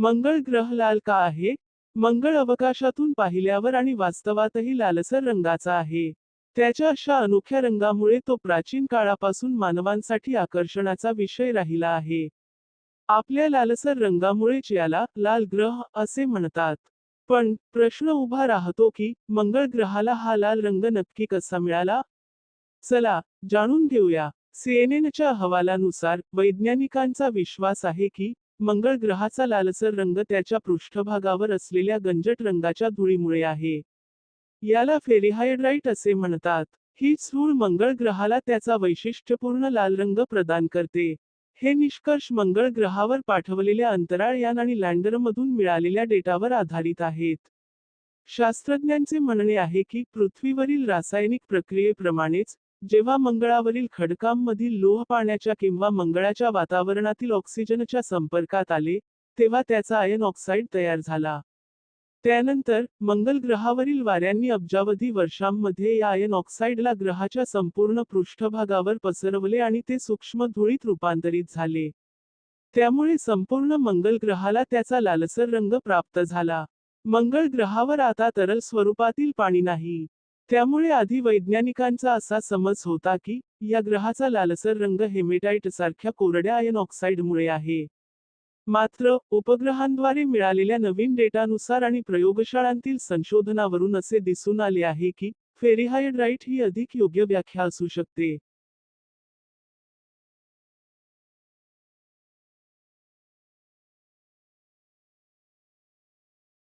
मंगळ ग्रह लाल का आहे? मंगळ अवकाशातून पाहिल्यावर आणि वास्तवातही लालसर रंगाचा आहे. त्याच्या अशा अनोख्या रंगामुळे तो प्राचीन काळापासून मानवांसाठी आकर्षणाचा विषय राहिला आहे. आपल्या लालसर रंगामुळेच याला लाल ग्रह असे म्हणतात. पण प्रश्न उभा राहतो की मंगळ ग्रहाला हा लाल रंग नक्की कसा मिळाला? चला जाणून घेऊया. सीएनएनच्या अहवालानुसार वैज्ञानिकांचा विश्वास आहे की मंगळ ग्रहाचा लालसर रंग त्याच्या पृष्ठभागावर असलेल्या गंजट रंगाच्या धुळीमुळे आहे. याला फेरिहायड्राईट असे म्हणतात. ही धूळ मंगळ ग्रहाला त्याचा वैशिष्ट्यपूर्ण लाल रंग प्रदान करते. हे निष्कर्ष मंगळ ग्रहावर पाठवलेल्या अंतराळयान आणि लँडरमधून मिळालेल्या डेटावर आधारित आहेत. शास्त्रज्ञांचे म्हणणे आहे की पृथ्वीवरील रासायनिक प्रक्रियेप्रमाणेच जेव्हा मंगळावरील खडकांमधील लोह पाण्याच्या किंवा मंगळाच्या वातावरणातील ऑक्सिजनच्या संपर्कात आले तेव्हा त्याचा आयन ऑक्साईड तयार झाला. त्यानंतर मंगल ग्रहावरील वाऱ्यांनी अब्जावधी वर्षांमध्ये या आयन ऑक्साईडला ग्रहाच्या संपूर्ण पृष्ठभागावर पसरवले आणि ते सूक्ष्म धुळीत रूपांतरित झाले. त्यामुळे संपूर्ण मंगल ग्रहाला त्याचा लालसर रंग प्राप्त झाला. मंगळ ग्रहावर आता तरल स्वरूपातील पाणी नाही. त्यामुळे आधी वैज्ञानिकांचा असा समज होता की या ग्रहाचा लालसर रंग हेमेटाईट सारख्या कोरड्या आयन ऑक्साईडमुळे आहे. मात्र उपग्रहांद्वारे मिळालेल्या नवीन डेटानुसार आणि प्रयोगशाळांतील संशोधनावरून असे दिसून आले आहे की फेरिहायड्राईट ही अधिक योग्य व्याख्या असू शकते.